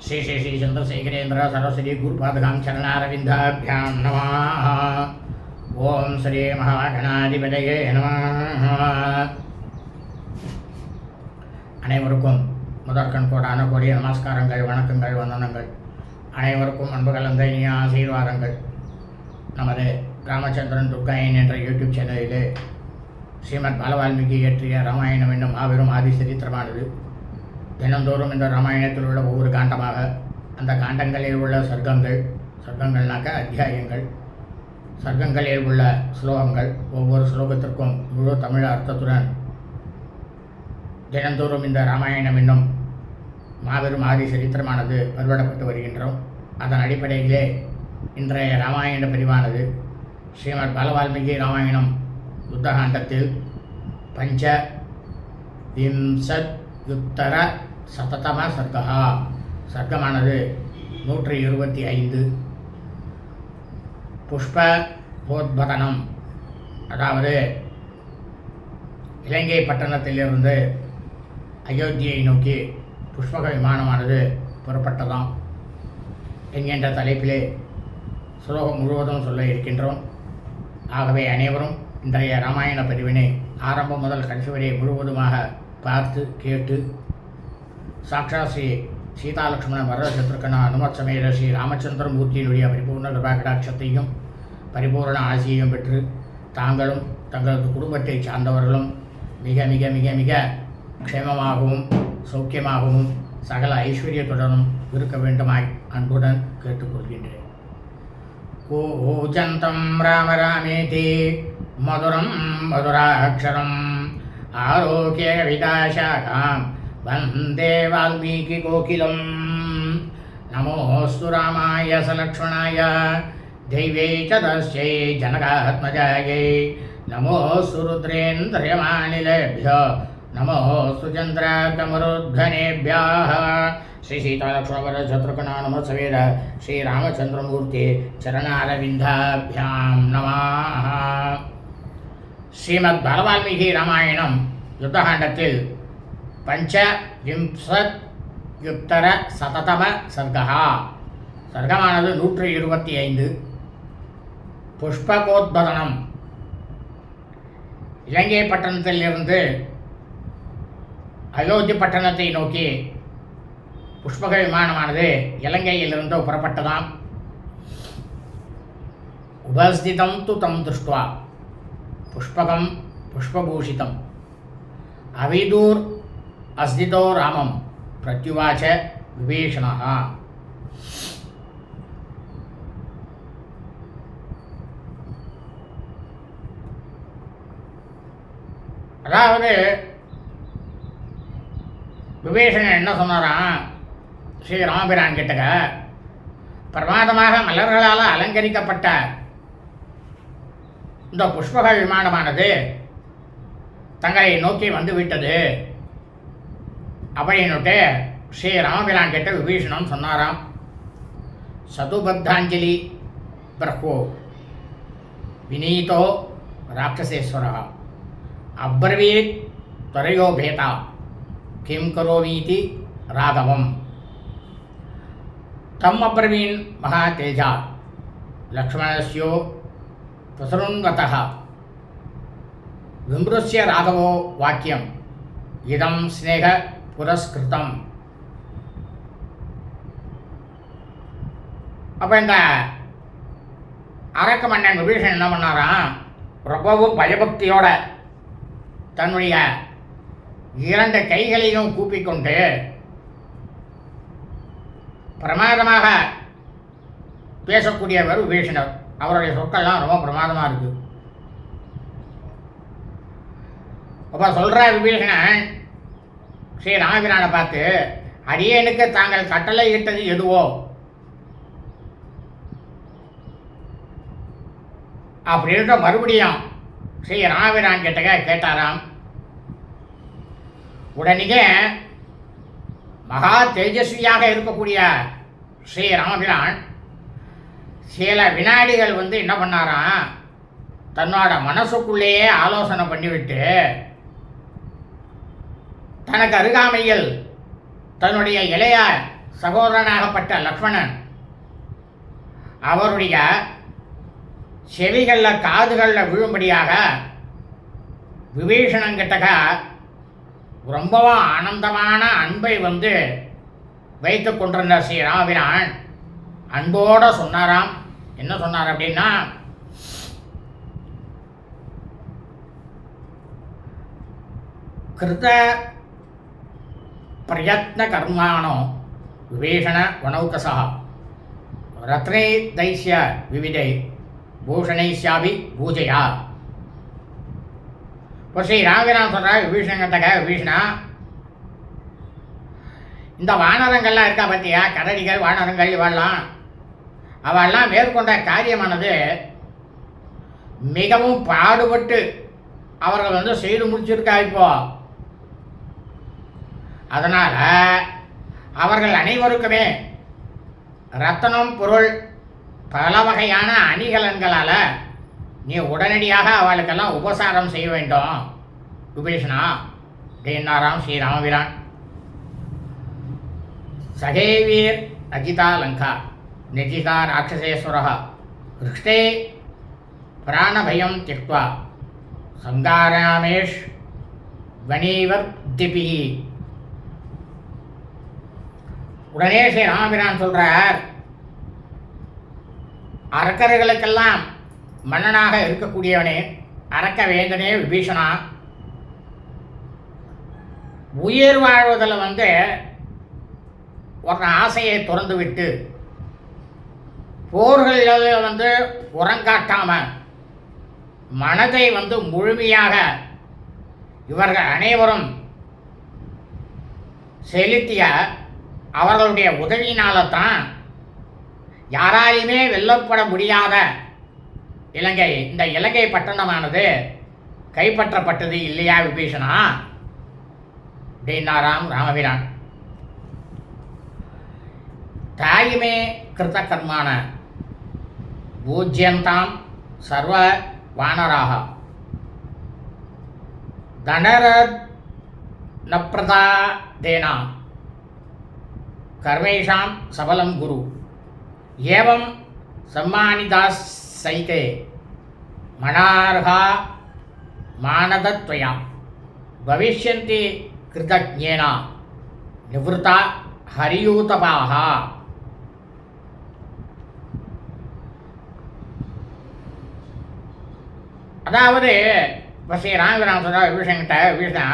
श्री श्री श्री चंद्रशेखरेंद्र सरस्वती गुरुपादकां चरणारविन्दाभ्यां नमः ஓம் ஸ்ரீ மகாகணாதிபதியே நமः அனைவருக்கும் முதற்கண் கோடான கோடிய நமஸ்காரங்கள் வணக்கங்கள் வந்தனங்கள் அனைவருக்கும் அன்பு கலந்த இனிய ஆசீர்வாதங்கள் நமது ராமச்சந்திரன் துர்காயன் என்ற யூடியூப் சேனலிலே ஸ்ரீமத் பாலவால்மீகி இயற்றிய ராமாயணம் என்னும் மாபெரும் ஆதி சரித்திரமானது தினந்தோறும் இந்த ராமாயணத்தில் உள்ள ஒவ்வொரு காண்டமாக அந்த காண்டங்களில் உள்ள சர்க்கங்கள் சர்க்கங்கள்னாக்க அத்தியாயங்கள் சர்க்கங்களில் உள்ள ஸ்லோகங்கள் ஒவ்வொரு ஸ்லோகத்திற்கும் முழு தமிழ் அர்த்தத்துடன் தினந்தோறும் இந்த ராமாயணம் என்னும் மாபெரும் ஆதி சரித்திரமானது பருவடப்பட்டு வருகின்றோம். அதன் அடிப்படையிலே இன்றைய ராமாயண பிரிவானது ஸ்ரீமத் பாலவால்மீகி ராமாயணம் யுத்தகாண்டத்தில் பஞ்ச விம்சத் யுத்தர சததம சர்க்கா சர்க்கமானது நூற்றி இருபத்தி ஐந்து புஷ்ப போத்பதனம். அதாவது இலங்கை பட்டணத்திலிருந்து அயோத்தியை நோக்கி புஷ்பக விமானமானது புறப்பட்டதாம் என்கின்ற தலைப்பிலே ஸ்லோகம் முழுவதும் சொல்ல இருக்கின்றோம். ஆகவே அனைவரும் இன்றைய ராமாயண பதிவினை ஆரம்பம் முதல் கடைசி வரை முழுவதுமாக பார்த்து கேட்டு சாட்சா ஸ்ரீ சீதாலட்சுமண வரதசத்ருக்கண அனுமத் சமேத ஸ்ரீ ராமச்சந்திரமூர்த்தியினுடைய பரிபூர்ண கிருபாகடாட்சத்தையும் பரிபூர்ண ஆசியையும் பெற்று தாங்களும் தங்களது குடும்பத்தை சார்ந்தவர்களும் மிக மிக மிக மிக க்ஷேமமாகவும் சௌக்கியமாகவும் சகல ஐஸ்வர்யத்துடனும் இருக்க வேண்டுமாய் அன்புடன் கேட்டுக்கொள்கின்றேன். கூஜந்தம் ராம ராமேதி. மதுரம் மதுராட்சரம் ஆரோக்கிய விதாசாகாம் వందే వాల్మీకి కోకిలం నమోస్తు రామాయ సలక్షణాయ దైవే చదస్యై జనకాత్మజాయై నమోస్తు రుద్రేంద్రయమానిలేభ్యో నమోస్తు చంద్రకమరుద్ఘనేభ్యా శ్రీ సీతాలక్ష్మణ శత్రుఘ్నానమసవేర శ్రీరామచంద్రమూర్తి చరణారవిందాభ్యాం నమా ஸ்ரீமத் பரவால்மீகி ராமாயணம் யுத்தகாண்டத்தில் பஞ்சவிம்சத் யுத்தர சததம சர்க்கா சர்க்கமானது நூற்றி இருபத்தி ஐந்து புஷ்பகோத்பதனம் இலங்கை பட்டணத்திலிருந்து அயோத்தி பட்டணத்தை நோக்கி புஷ்பக விமானமானது இலங்கையிலிருந்து புறப்பட்டதாம். உபஸ்திதம் து தம் திருஷ்டுவா. புஷ்பகம் புஷ்பபூஷிதம். அவிதூர் அஸ்திதோ ராமம் பிரத்யுவாச்ச விபீஷணः அதாவது விபீஷணன் என்ன சொன்னாராம்? ஸ்ரீ ராமபிரான் கிட்டக பிரமாதமாக மலர்களால் அலங்கரிக்கப்பட்ட இந்த புஷ்பக விமானமானது தங்களை நோக்கி வந்து விட்டது அப்படின்னுட்டு ஸ்ரீ ராமபிரான் கிட்ட விபீஷணன் சொன்னாராம் சதுபத்தாஞ்சலி பிரஹோ வினீதோ ராட்சசேஸ்வரா அப்ரவீத் त्वरयो भेता किं करोमीति राघवं तम् अब्रवीन् महातेजा लक्ष्मणस्यो प्रसृण्वतः विमृश्य राघवो वाक्यम् इदं புரஸ்கிருதம். அப்போ இந்த அரக்க மன்னன் விபீஷன் என்ன பண்ணாராம்? ரொம்பவும் பயபக்தியோட தன்னுடைய இரண்டு கைகளையும் கூப்பிக்கொண்டு பிரமாதமாக பேசக்கூடியவர் விபீஷணர் அவருடைய சொற்கள்லாம் ரொம்ப பிரமாதமாக இருக்குது அப்போ சொல்கிற விபீஷணன் ஸ்ரீ ராமபிரானை பார்த்து அடியனுக்கு தாங்கள் கட்டளை இட்டது எதுவோ? அப்படின்ற மறுபடியும் ஸ்ரீ ராமபிரான் கிட்டக கேட்டாராம். உடனே மகா தேஜஸ்வியாக இருக்கக்கூடிய ஸ்ரீ ராமபிரான் சில வினாடிகள் வந்து என்ன பண்ணாராம்? தன்னோட மனசுக்குள்ளேயே ஆலோசனை பண்ணிவிட்டு தனக்கு அருகாமையில் தன்னுடைய இளையார் சகோதரனாகப்பட்ட லக்ஷ்மணன் அவருடைய செவிகளில் காதுகளில் விழும்படியாக விபீஷணங்கிட்டக ரொம்பவும் ஆனந்தமான அன்பை வந்து வைத்து கொண்டிருந்த ஸ்ரீ ராவிரான் அன்போட சொன்னாராம். என்ன சொன்னார் அப்படின்னா கிருத பிரயத்ன கர்மாணோ விபீஷண வனௌகசா ரத்னை தைசிய விவிதை பூஷணைஷ்யாபி பூஜையா இப்போ ஸ்ரீ ராமபிரான் சொல்கிறார் விபீஷணங்கிட்டக விபீஷணா இந்த வானரங்கள்லாம் இருக்கா பார்த்தியா கரடிகள் வானரங்கள் இவெல்லாம். அவெல்லாம் மேற்கொண்ட காரியமானது மிகவும் பாடுபட்டு அவர்கள் வந்து செய்து முடிச்சிருக்கா இப்போது அதனால் அவர்கள் அனைவருக்குமே ரத்தனம் பொருள் பல வகையான அணிகலன்களால் நீ உடனடியாக அவளுக்கெல்லாம் உபசாரம் செய்ய வேண்டும். விபீஷணா அப்படின்னாராம் ஸ்ரீராமபிரான் சகேவீர் அஜிதா லங்கா நிஜிதா ராட்சசேஸ்வரா ஹிருஷ்டே பிராணபயம் திக்வா சங்காராமேஷ் வணீவர் திபி உடனே ஸ்ரீ ராமபிரான் சொல்றார் அரக்கர்களுக்கெல்லாம் மன்னனாக இருக்கக்கூடியவனே அரக்க வேந்தனே விபீஷணா. உயிர் வாழ்வதில் வந்து ஒரு ஆசையை திறந்து விட்டு போர்களில் வந்து உரங்காட்டாமல் மனதை வந்து முழுமையாக இவர்கள் அனைவரும் செலுத்திய அவர்களுடைய உதவியினால தான் யாராலையுமே வெல்லப்பட முடியாத இலங்கை இந்த இலங்கை பட்டணமானது கைப்பற்றப்பட்டது இல்லையா விபீஷணா? அப்படின்னாராம் ராமபிரான் தாயுமே கிருத்த கர்மான பூஜ்யந்தாம் சர்வ வானராக. தனரத் நப்ரதாதேனா. கர்மேஷாம் சபலம் குரு. ஏவம் சம்மானிதாஸ் சைதே மனார்ஹா மானதத்வயா பவிஷ்யந்தி கிருதஜேனா நிவృతా ஹரியூதபாக அதாவது இப்போ ஸ்ரீ ராமபிராம சொல்கிறா விபீஷன்கிட்ட விபீஷனா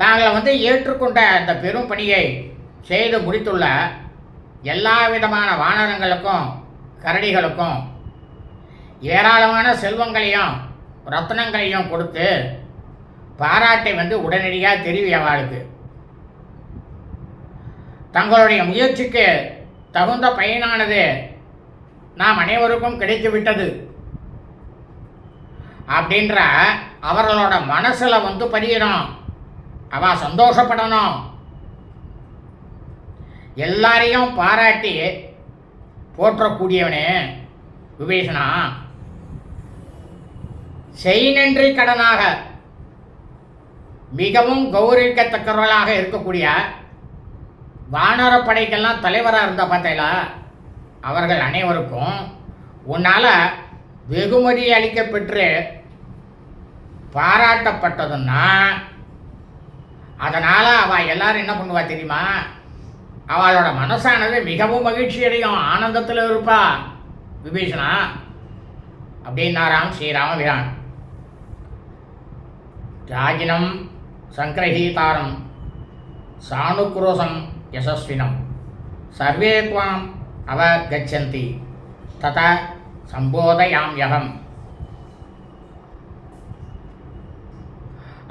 தாங்கள் வந்து ஏற்றுக்கொண்ட அந்த பெரும் பணியை செய்து முடித்துள்ள எல்லா விதமான வானரங்களுக்கும் கரடிகளுக்கும் ஏராளமான செல்வங்களையும் ரத்னங்களையும் கொடுத்து பாராட்டை வந்து உடனடியாக தெரிவி அவளுக்கு. தங்களுடைய முயற்சிக்கு தகுந்த பயனானது நாம் அனைவருக்கும் கிடைத்து விட்டது அப்படின்ற அவர்களோட மனசில் வந்து பதியணும். அவ சந்தோஷப்படணும். எல்லாரையும் பாராட்டி போற்றக்கூடியவனே விபீஷணா செய் நன்றி கடனாக. மிகவும் கௌரவிக்கத்தக்கவர்களாக இருக்கக்கூடிய வானரப்படைக்கெல்லாம் தலைவராக இருந்த பார்த்தீங்களா அவர்கள் அனைவருக்கும் உன்னால் வெகுமதி அளிக்கப்பெற்று பாராட்டப்பட்டதுன்னா அதனால் அவள் எல்லாரும் என்ன பண்ணுவா தெரியுமா? அவளோட மனசானது மிகவும் மகிழ்ச்சி அடையும் ஆனந்தத்தில் இருப்பா. விபீஷணா? அப்படின்னாராம் ஸ்ரீராமபிரான். ராஜினம் சங்கிரகீதாரம் சாணுக்ரோசம் யசஸ்வினம். சர்வே துவாம் அவகச்சந்தி தத சம்போதயாம் யகம்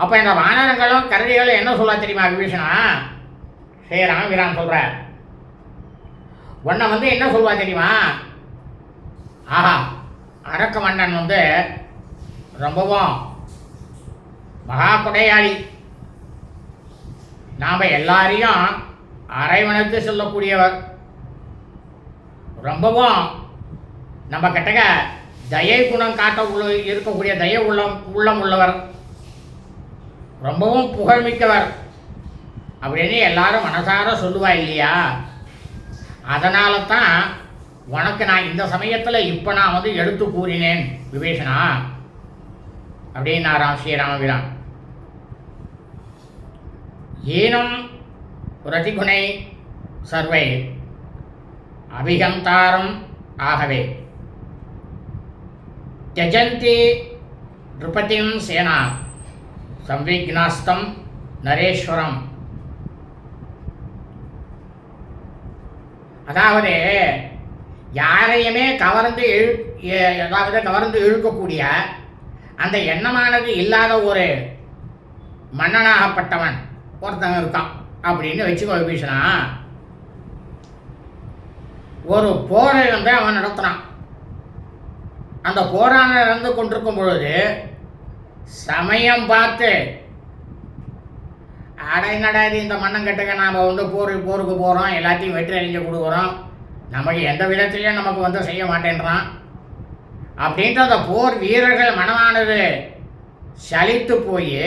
அப்போ இந்த வானரங்களும் கரடிகளும் என்ன சொல்ல தெரியுமா விபீஷணா? சரி ராமபிரான் சொல்கிறார் உன்னை வந்து என்ன சொல்லுவா தெரியுமா? ஆஹா அரக்க மன்னன் வந்து ரொம்பவும் மகா கொடையாளி நாம் எல்லாரையும் அரைவனுக்கு சொல்லக்கூடியவர். ரொம்பவும் நம்ம கிட்டக்க தயை குணம் காட்ட உள்ள இருக்கக்கூடிய தய உள்ளம் உள்ளம் உள்ளவர். ரொம்பவும் புகழ்மிக்கவர் அப்படின்னு எல்லாரும் மனசார சொல்லுவா இல்லையா அதனால தான் உனக்கு நான் இந்த சமயத்தில் இப்போ நான் வந்து எடுத்து கூறினேன் விபீஷணா அப்படின்னாராம் ஸ்ரீராமபிரான் ஏனம் ரதிகுணை சர்வை அபிகந்தாரம் ஆகவே त्यजन्ति नृपतिं सेना సంవిఘ్నాస్తం நரேஸ்வரம். அதாவது யாரையுமே கவர்ந்து இழு அதாவது கவர்ந்து இழுக்கக்கூடிய அந்த எண்ணமானது இல்லாத ஒரு மன்னனாகப்பட்டவன் ஒருத்தன் இருக்கான் அப்படின்னு வச்சுக்கோ விபீஷணா ஒரு போரை வந்து அவன் நடத்தினான். அந்த போரான நடந்து கொண்டிருக்கும் பொழுது சமயம் பார்த்து. அடைநடாது இந்த மண்ணங்கட்டுக்கு நாம் வந்து போர் போருக்கு போகிறோம் எல்லாத்தையும் வெற்றி அழிஞ்சு கொடுக்குறோம். நமக்கு எந்த விதத்துலையும் நமக்கு வந்து செய்ய மாட்டேன்றான். அப்படின்ற அந்த போர் வீரர்கள் மனமானது. சலித்து போய்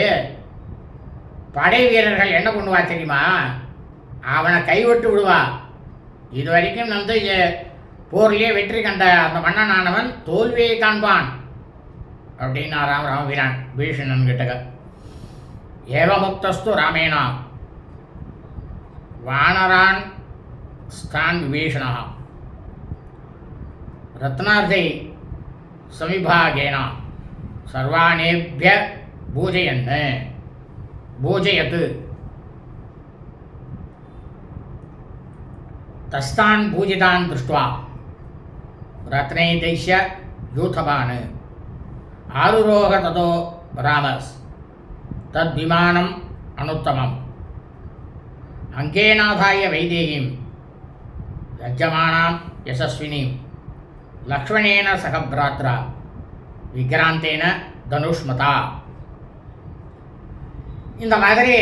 படை வீரர்கள் என்ன பண்ணுவா தெரியுமா? அவனை கைவிட்டு விடுவா. இது வரைக்கும் வந்து போர்லேயே வெற்றி கண்ட அந்த மன்னனானவன் தோல்வியை காண்பான். அப்படின்னாராம் ராமவீரான் பீஷணன் கிட்டக ஏவமுக்தஸ்து ராமேனா. வானரான் ஸ்தான் விபீஷணா. ரத்னார்த்தை சமிபாகேனா. சர்வானேபிய பூஜையன்னு பூஜையத்து. தஸ்தான் பூஜிதான் திருஷ்டுவா. ரத்னை தைஷ்ய யூதபான் ஆருரோக ததோ ராமஸ் தத் விமானம் அனுத்தமம் அங்கேநாதாய வைதேகிம் லஜ்ஜமானாம் யசஸ்வினீம் லக்ஷ்மணேன சகபிராத்ரா விக்ராந்தேன தனுஷ்மதா இந்த மாதிரி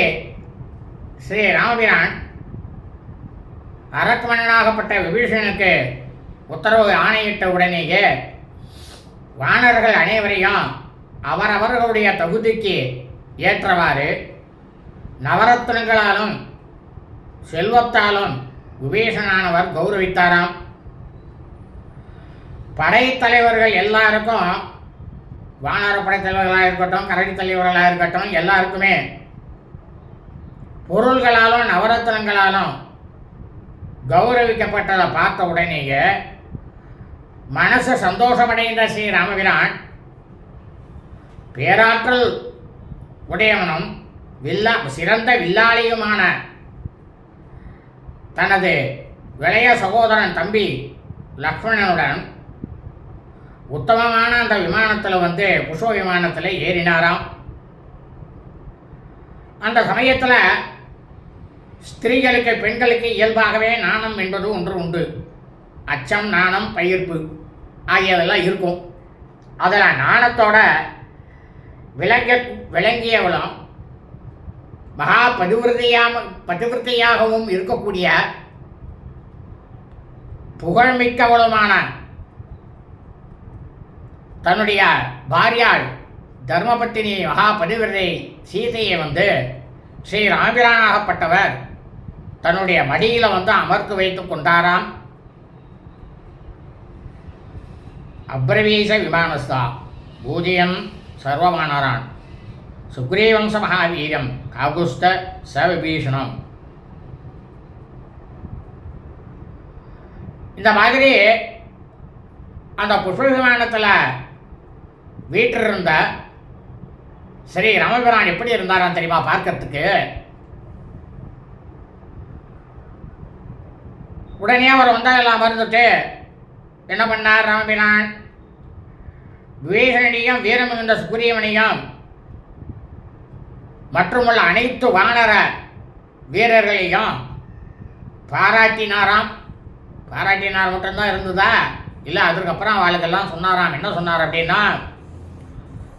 ஸ்ரீ ராமபிரான் அரக்கமன்னனாகப்பட்ட விபீஷனுக்கு உத்தரவு ஆணையிட்ட உடனேயே வானர்கள் அனைவரையும் அவரவர்களுடைய தகுதிக்கு ஏற்றவாறு நவரத்னங்களாலும் செல்வத்தாலும் விபீஷனானவர் கௌரவித்தாராம். படைத்தலைவர்கள் எல்லாருக்கும் வானர படைத்தலைவர்களாக இருக்கட்டும் கரடி தலைவர்களாக இருக்கட்டும் எல்லாருக்குமே பொருள்களாலும் நவரத்னங்களாலும் கௌரவிக்கப்பட்டதை பார்த்த உடனேயே மனசு சந்தோஷமடைந்த ஸ்ரீ ராமபிரான் பேராற்றல் உடையவனும் வில்லா சிறந்த வில்லாளியுமான தனது இளைய சகோதரன் தம்பி லக்ஷ்மணனுடன் உத்தமமான அந்த விமானத்தில் வந்து புஷ்ப விமானத்தில் ஏறினாராம். அந்த சமயத்தில் ஸ்திரீகளுக்கு பெண்களுக்கு இயல்பாகவே நாணம் என்பது ஒன்று உண்டு. அச்சம் நாணம் பயிர்ப்பு ஆகியதெல்லாம் இருக்கும். அதில் நாணத்தோட விளங்க விளங்கியவளும் மகா பதிவிரதையாம பதிவிரதையாகவும் இருக்கக்கூடிய புகழ்மிக்கவளுமான தன்னுடைய பாரியாள் தர்மபத்தினி மகா பதிவிரதை சீதையை வந்து ஸ்ரீ ராமிரானாகப்பட்டவர் தன்னுடைய மடியில் வந்து அமர்த்து வைத்து கொண்டாராம். அப்ரவீச விமானஸ்தா. பூஜயன் சர்வமானரான். சுக்ரீவம்ச மகாவீரம் காகுஸ்த ச விபீஷணம் இந்த மாதிரி அந்த புஷ்ப விமானத்தில் வீட்டிருந்த சரி ராமபிரான் எப்படி இருந்தாரான் தெரியுமா பார்க்கறதுக்கு? உடனே அவர் வந்தால் மறந்துட்டு என்ன பண்ணார் ராமபிரான்? விவேகனியம் வீரமிகுந்த சுக்ரீவனையும் மற்றுமுள்ள அனைத்து வானர வீரர்களையும் பாராட்டினாராம். பாராட்டினார் மட்டும்தான் இருந்ததா? இல்லை அதுக்கப்புறம் அவளுக்கெல்லாம் சொன்னாராம். என்ன சொன்னார் அப்படின்னா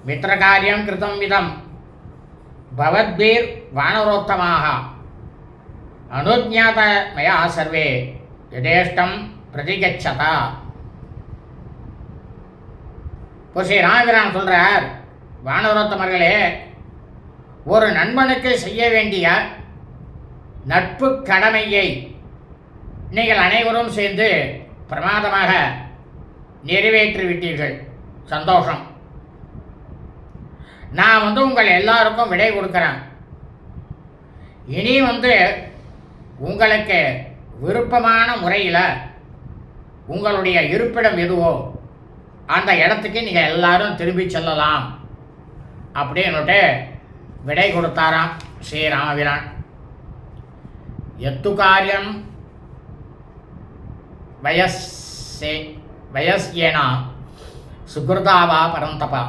மித்திரகாரியம் கிருதம் விதம் பவத்பீர் வானரோத்தமாக அனுஜாத மயா சர்வே யதேஷ்டம் பிரதிகச்சதா. இப்போ ஸ்ரீ ராமபிரான் சொல்கிறார் வானவரோத்தமர்களே ஒரு நண்பனுக்கு செய்ய வேண்டிய நட்பு கடமையை நீங்கள் அனைவரும் சேர்ந்து பிரமாதமாக நிறைவேற்றிவிட்டீர்கள். சந்தோஷம். நான் வந்து உங்கள் எல்லாருக்கும் விடை கொடுக்குறேன். இனி வந்து உங்களுக்கு விருப்பமான முறையில் உங்களுடைய இருப்பிடம் எதுவோ அந்த இடத்துக்கு நீங்கள் எல்லாரும் திரும்பி செல்லலாம். அப்படின்னுட்டு விடை கொடுத்தாராம் ஸ்ரீராமபிரான். எத்து காரியம் வயஸ்ஸே வயஸ்யேனா சுகிருதாவா பரந்தபா.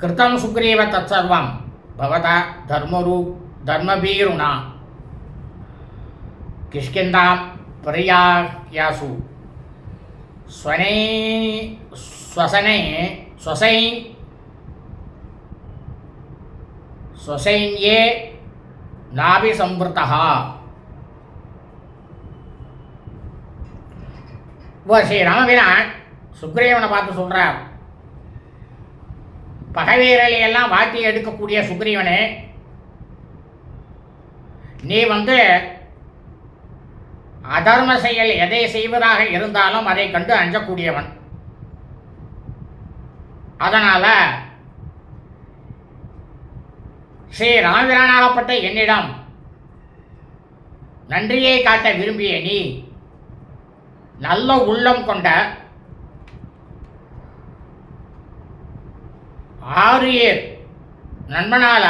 கிருத்தம் சுக்ரீவ தற்சர்வம் பவதா தர்மரு தர்மபீருணா. கிஷ்கிந்தாம் பிரியாயாசு. ஸ்வனை ஸ்வசனை ஸ்வசை ஸ்வசைன்யே நாபி சம்பிருத்தா இப்போ ஸ்ரீ ராமபிரான் சுக்ரீவனை பார்த்து சொல்கிறார் பகைவீரலை எல்லாம் வாட்டி எடுக்கக்கூடிய சுக்ரீவனே நீ வந்து அதர்ம செயல் எதை செய்வதாக இருந்தாலும் அதை கண்டு அஞ்சக்கூடியவன். அதனால ஸ்ரீ ராமபிரானாகப்பட்ட என்னிடம் நன்றியை காட்ட விரும்பிய நீ நல்ல உள்ளம் கொண்ட ஆரியர் நண்பனால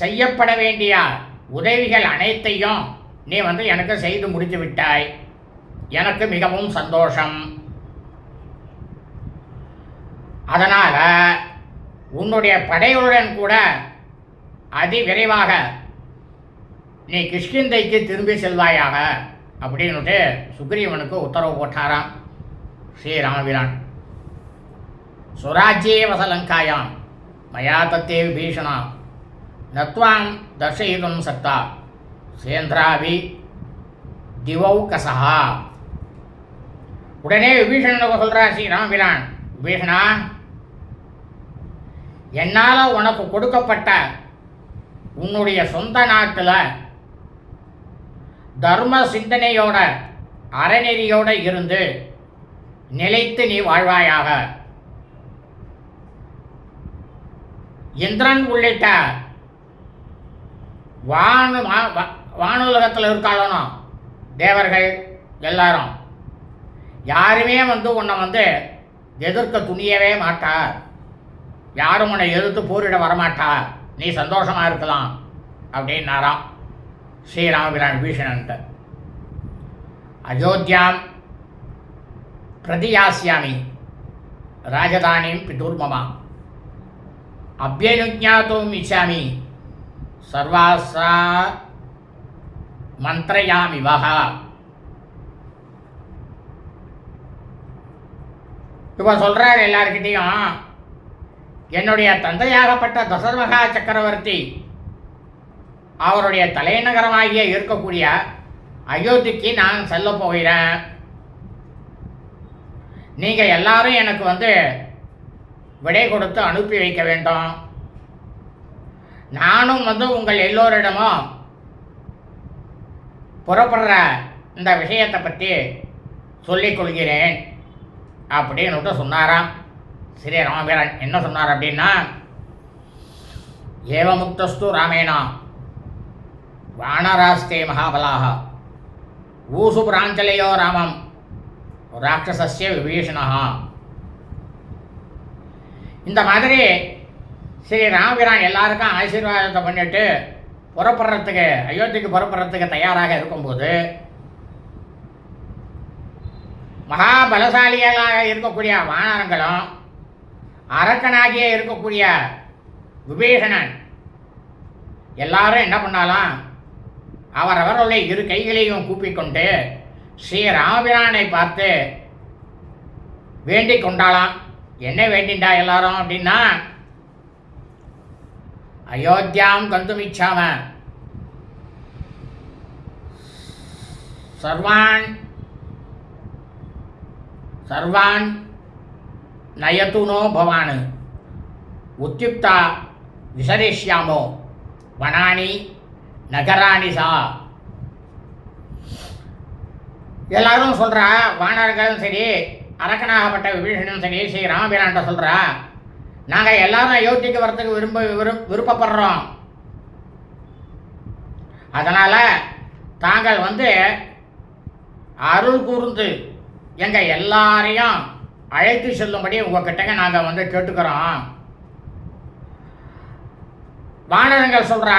செய்யப்பட வேண்டிய உதவிகள் அனைத்தையும் நீ வந்து எனக்கு செய்து முடித்து விட்டாய். எனக்கு மிகவும் சந்தோஷம். அதனால் உன்னுடைய படைகளுடன் கூட அதி விரைவாக நீ கிஷ்கிந்தைக்கு திரும்பி செல்வாயாக அப்படின்னுட்டு சுக்ரீவனுக்கு உத்தரவு போட்டாராம். ஸ்ரீராமபிரான். சுராஜ்யே வசலங்காயாம். மயா தத்தே விபீஷணா நத்வாம் தர்ஷயிதும் சத்தா சேந்திராவி திவௌகசா உடனே விபீஷணனுக்கு சொல்றா ஸ்ரீராமபிரான் விபீஷணா என்னால் உனக்கு கொடுக்கப்பட்ட உன்னுடைய சொந்த நாட்டில் தர்ம சிந்தனையோட அறநெறியோட இருந்து நிலைத்து நீ வாழ்வாயாக. இந்திரன் உள்ளிட்ட வானு வானுலகத்தில் இருக்காளனோ? தேவர்கள் எல்லாரும். யாருமே வந்து உன்னை வந்து எதிர்க்க துணியவே மாட்டார். யாரும் உன்னை எதிர்த்து போரிட வரமாட்டார். நீ சந்தோஷமாக இருக்கலாம் அப்படின்னாராம் ஸ்ரீராமபிரான் பீஷணன்ட்டு அயோத்தியாம் பிரதியாசியாமி ராஜதானிம் பிதுர்மமா. அபியனுஜாத்தும் இச்சாமி. சர்வாசா மந்திரயாமி வகா இப்போ சொல்கிறார் எல்லாருக்கிட்டேயும் என்னுடைய தந்தையாகப்பட்ட தசர்மகா சக்கரவர்த்தி அவருடைய தலைநகரமாகிய இருக்கக்கூடிய அயோத்திக்கு நான் செல்ல போகிறேன். நீங்கள் எல்லாரும் எனக்கு வந்து விடை கொடுத்து அனுப்பி வைக்க வேண்டும். நானும் வந்து உங்கள் எல்லோரிடமும் புறப்படுற இந்த விஷயத்தை பற்றி சொல்லிக் கொள்கிறேன். அப்படின்னுட்டு சொன்னாராம். ஸ்ரீ ராமபிரான் என்ன சொன்னார் அப்படின்னா ஏவமுக்தஸ்து ராமேனா வானராஸ்தே மகாபலாக ஊசு பிராஞ்சலையோ ராமம் ராட்சசிய விபீஷணா இந்த மாதிரி ஸ்ரீ ராமபிரான் எல்லாருக்கும் ஆசீர்வாதத்தை பண்ணிட்டு புறப்படுறதுக்கு அயோத்திக்கு புறப்படுறதுக்கு தயாராக இருக்கும்போது மகாபலசாலிகளாக இருக்கக்கூடிய வானரங்களும் அரக்கனாகிய இருக்கக்கூடிய விபீஷணன் எல்லாரும் என்ன பண்ணாலாம் அவரவர்களுடைய இரு கைகளையும் கூப்பிக்கொண்டு ஸ்ரீ ராமபிரானை பார்த்து வேண்டிக் கொண்டாளாம் என்ன வேண்டிண்டா எல்லாரும்? அப்படின்னா அயோத்தியாம் கந்துமிச்சாம சர்வான் சர்வான் நயத்துனோ பவான். உத்யுக்தா விசரிஷ்யாமோ வனானி நகராணி சா. எல்லாரும் சொல்கிறா வானர்களும் சரி அரக்கனாகப்பட்ட விபீஷனும் சரி ஸ்ரீ ராமபிரான்ட்ட சொல்கிறா நாங்கள் எல்லாரும் அயோத்திக்கு வரத்துக்கு விரும்ப விரும் விருப்பப்படுறோம். அதனால் தாங்கள் வந்து அருள் கூர்ந்து எங்கள் எல்லாரையும் அழைத்து செல்லும்படி உங்ககிட்டங்க நாங்கள் வந்து கேட்டுக்கிறோம். வானரங்கள் சொல்கிறா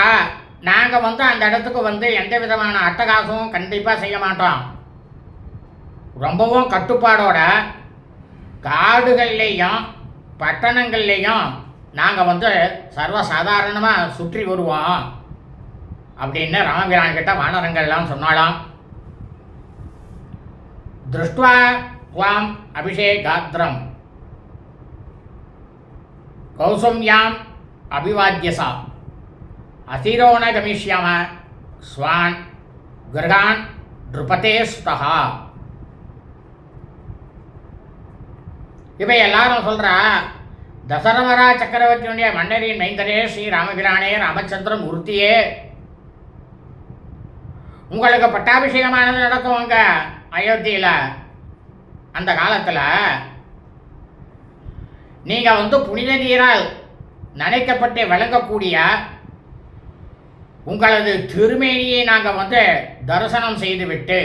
நாங்கள் வந்து அந்த இடத்துக்கு வந்து எந்த விதமான அட்டகாசமும் கண்டிப்பாக செய்ய மாட்டோம். ரொம்பவும் கட்டுப்பாடோட காடுகள்லேயும் பட்டணங்கள்லேயும் நாங்கள் வந்து சர்வசாதாரணமாக சுற்றி வருவோம் அப்படின்னு ராமபிரான் கிட்ட வானரங்கள்லாம் சொன்னாலாம் திருஷ்டுவா துவாம் அபிஷேகாத்திரம் கௌசம்யாம் அபிவாத்தியசா அசிரோண கமிஷ்யாம ஸ்வான் கிரகான் நிருபதே இப்போ இவை எல்லாரும் சொல்கிறா தசரமரா சக்கரவர்த்தியுடைய மன்னரின் மைந்தரே ஸ்ரீ ராமபிரானே ராமச்சந்திர மூர்த்தியே. உங்களுக்கு பட்டாபிஷேகமானது நடக்கும் அங்கே அயோத்தியில். அந்த காலத்தில் நீங்கள் வந்து புனித நீரால் நனைக்கப்பட்டு விளங்கக்கூடிய உங்களது திருமேனியை நாங்கள் வந்து தரிசனம் செய்துவிட்டு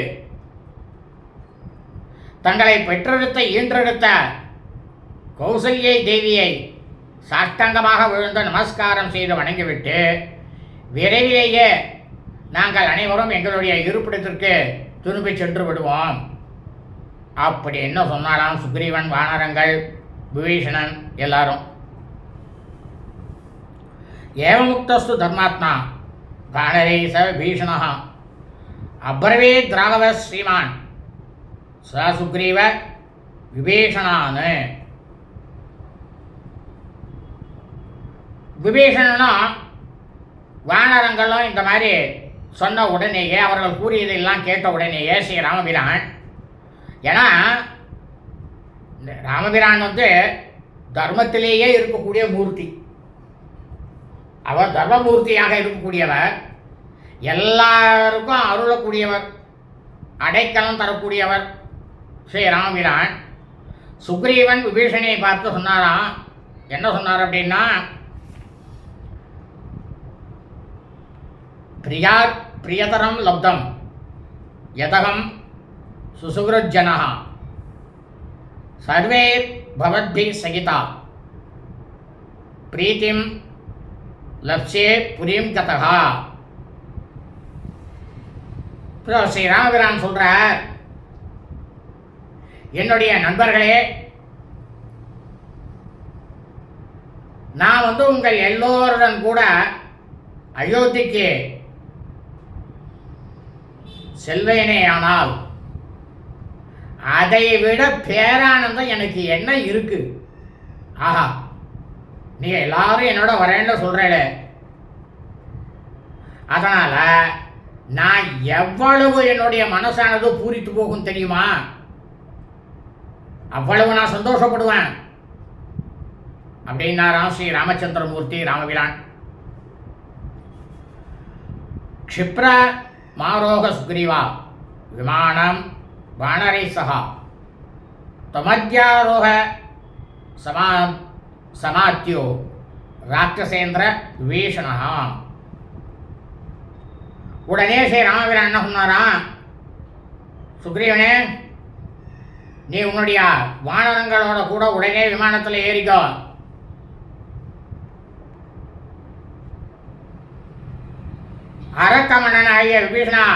தங்களை பெற்றெடுத்த ஈன்றெடுத்த கௌசல்யை தேவியை சாஷ்டங்கமாக விழுந்து நமஸ்காரம் செய்து வணங்கிவிட்டு விரைவிலேயே நாங்கள் அனைவரும் எங்களுடைய இருப்பிடத்திற்கு திரும்பி சென்று விடுவோம். அப்படி என்ன சொன்னாலாம் சுக்ரீவன் வானரங்கள் விபீஷணன் எல்லாரும். ஏவமுக்தஸ்து தர்மாத்மா வானரை ச பீஷணா அப்ரவே ராகவ ஸ்ரீமான் ச சுக்ரீவ விபீஷணான்னு விபீஷணனும் வானரங்களும் இந்த மாதிரி சொன்ன உடனேயே அவர்கள் கூறியதெல்லாம் கேட்ட உடனேயே ஸ்ரீ ராமபிரான் ஏன்னா ராமபிரான் வந்து தர்மத்திலேயே இருக்கக்கூடிய மூர்த்தி. அவர் தர்மமூர்த்தியாக இருக்கக்கூடியவர். எல்லாருக்கும் அருளக்கூடியவர். அடைக்கலம் தரக்கூடியவர் ஸ்ரீ ராமபிரான். சுக்ரீவன் விபீஷணியை பார்த்து சொன்னாராம். என்ன சொன்னார் அப்படின்னா பிரியா பிரியதரம் லப்தம் யதகம் சுசுகிருஜனா சர்வே பவத்பி சகிதா பிரீத்திம் லப்சே புரியும் கதகா அப்புறம் ஸ்ரீ ராமபிரான் சொல்கிறார் என்னுடைய நண்பர்களே நான் வந்து உங்கள் எல்லோருடன் கூட அயோத்திக்கு செல்வேனே ஆனால் அதை விட பேரானந்தம் எனக்கு என்ன இருக்கு? ஆஹா நீங்கள் எல்லாரும் என்னோட வரேன்னு சொல்கிறேன் அதனால் நான் எவ்வளவு என்னுடைய மனசானது பூரித்து போகும் தெரியுமா? அவ்வளவு நான் சந்தோஷப்படுவேன். அப்படின்னாராம் ஸ்ரீ ராமச்சந்திரமூர்த்தி ராமவிலான் க்ஷிப்ரா மாரோக சுக்ரீவா விமானம் வானரை சகா. தமத்யாரோக சமா சமாத்தியோ ராட்சசேந்திர விபீஷணா உடனே ஸ்ரீ ராமவீரன் என்ன சொன்னாரா? சுக்ரீவனே நீ உன்னுடைய வானரங்களோட கூட உடனே விமானத்தில் ஏறிக்கோ. அரக்கமணனாகிய விபீஷணா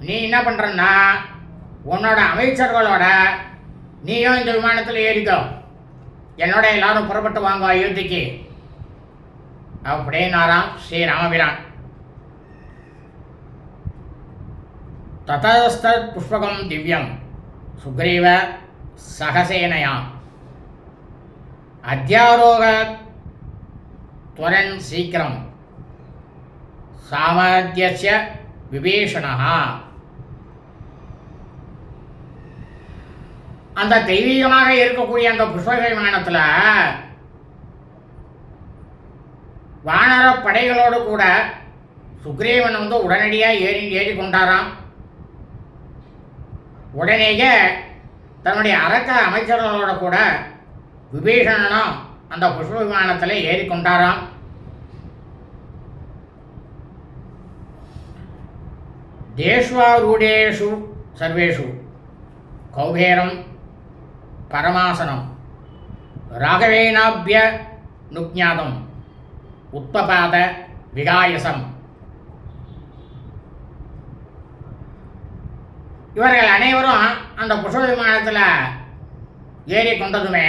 நீ என்ன பண்ணுறன்னா உன்னோட அமைச்சர்களோட நீயும் இந்த விமானத்தில் ஏறிக்கோ. என்னோட எல்லாரும் புறப்பட்டு வாங்க அயோத்திக்கு. அப்படின்னாராம் ஸ்ரீ ராமபிரான் ததஸ்தத் புஷ்பகம் திவ்யம் சுக்ரீவ சகசேனயாம் அத்தியாரோக துவரன் சீக்கிரம். சாமர்த்தியஸ்ய விபீஷணா அந்த தெய்வீகமாக இருக்கக்கூடிய அந்த புஷ்ப விமானத்தில் வானர படைகளோடு கூட சுக்ரீவன் வந்து உடனடியாக ஏறி ஏறி கொண்டாராம். உடனேயே தன்னுடைய அரக்க அமைச்சர்களோட கூட விபீஷணனும் அந்த புஷ்ப விமானத்தில் ஏறி தேஷ்வாரூடேஷு சர்வேஷு கௌபேரம் பரமாசனம் ராகவேனாபிய நுக்ஞாதம் உத்பபாத விகாயசம் இவர்கள் அனைவரும் அந்த புஷ்ப விமானத்தில் ஏறி கொண்டதுமே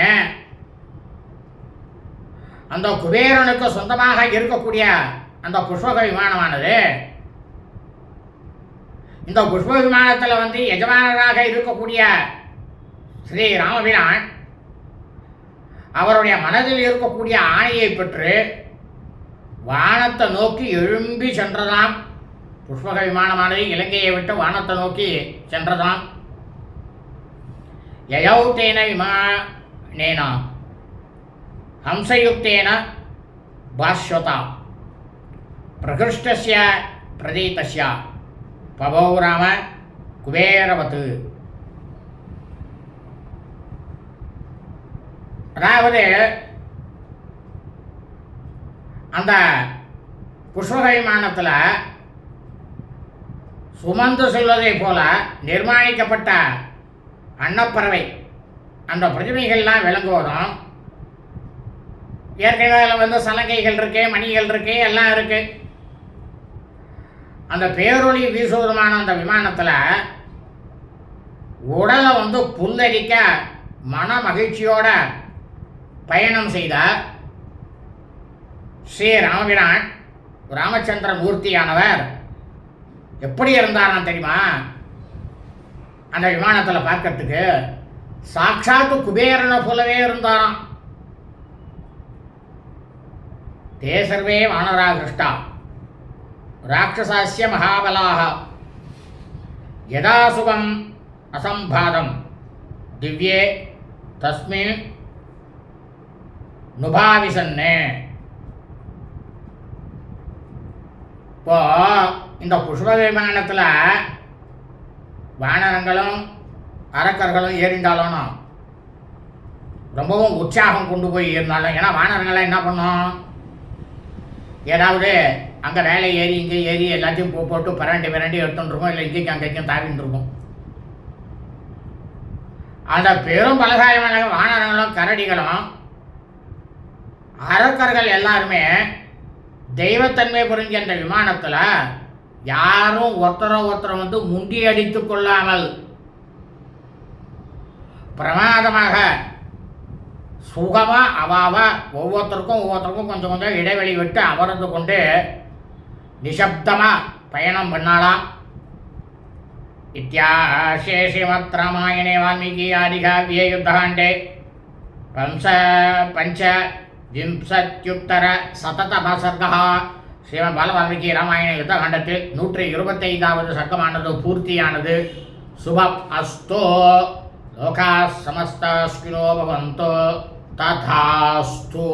அந்த குபேரனுக்கு சொந்தமாக இருக்கக்கூடிய அந்த புஷ்பக விமானமானது இந்த புஷ்ப விமானத்தில் வந்து எஜமானராக இருக்கக்கூடிய ஸ்ரீ ராமபிரான் அவருடைய மனதில் இருக்கக்கூடிய ஆணையை பெற்று வானத்தை நோக்கி எழும்பி சென்றதாம். புஷ்பக விமானமானது இலங்கையை விட்டு வானத்தை நோக்கி சென்றதாம். யயௌத்தேன விமானேனா ஹம்சயுக்தேன பாஸ்வதா பிரகிருஷ்டசிய பிரதீதஸ்யா. பவௌ ராம குபேரவத்து. அதாவது அந்த புஷ்பகைமானத்தில் சுமந்து செல்வதைப் போல நிர்மாணிக்கப்பட்ட அன்னப்பறவை. அந்த பிரதிமைகள்லாம் விளங்குவதும் இயற்கை வந்து சலங்கைகள் இருக்கு மணிகள் இருக்கு எல்லாம் இருக்குது அந்த பேரொளி வீசுவதுமான அந்த விமானத்தில் உடலை வந்து புல்லரிக்க மன மகிழ்ச்சியோட பயணம் செய்த ஸ்ரீ ராமபிரான் ராமச்சந்திர மூர்த்தியானவர். எப்படி இருந்தாராம் தெரியுமா? அந்த விமானத்தில் பார்க்கறதுக்கு சாட்சாத்து குபேரனை போலவே இருந்தாராம். தேசர்வே வானரா கிருஷ்டா ராட்சசாஸ்ய மகாபலாக யதா சுகம் அசம்பாதம். திவ்யே தஸ்மின் நுபாவிசன்னே. இப்போ இந்த புஷ்ப விமானத்தில் வானரங்களும் அரக்கர்களும் ஏறிண்டாலும் ரொம்பவும் உற்சாகம் கொண்டு போய் இருந்தாலும் ஏன்னா வானரங்கள்லாம் என்ன பண்ணும்? ஏதாவது அங்கே மேலே ஏறி இங்கே ஏறி எல்லாத்தையும் போ போட்டு பரண்டி பரண்டி எடுத்துட்டுருக்கோம் இல்லை இங்கேயும் அங்கேயும் தாவிட்டுருக்கோம் அந்த பெரும் பலகாயமான வானரங்களும் கரடிகளும் அரக்கர்கள் எல்லாருமே தெய்வத்தன்மை புரிஞ்ச விமானத்தில் யாரும் ஒருத்தர ஒருத்தரை வந்து முண்டி அடித்து கொள்ளாமல் பிரமாதமாக சுகமாக அவாவா ஒவ்வொருத்தருக்கும் ஒவ்வொருத்தருக்கும் கொஞ்சம் கொஞ்சம் இடைவெளி விட்டு அமர்ந்து கொண்டு நிசப்தமாக பயணம் பண்ணாலாம். இத்தியாசே ஸ்ரீமத் ராமாயணே வால்மீகி ஆதிகாவிய யுத்தகாண்டே. பம்ச பஞ்ச விம்சத்யுத்தர சததம சர்க்கா ஸ்ரீமத் பாலவால்மீகி ராமாயண யுத்தகாண்டத்தில் நூற்றி இருபத்தைந்தாவது சர்க்கமானது பூர்த்தியானது. சுபம் அஸ்தோ. லோகா சமஸ்தாஸ்கினோ பவந்தோ. తథాస్తు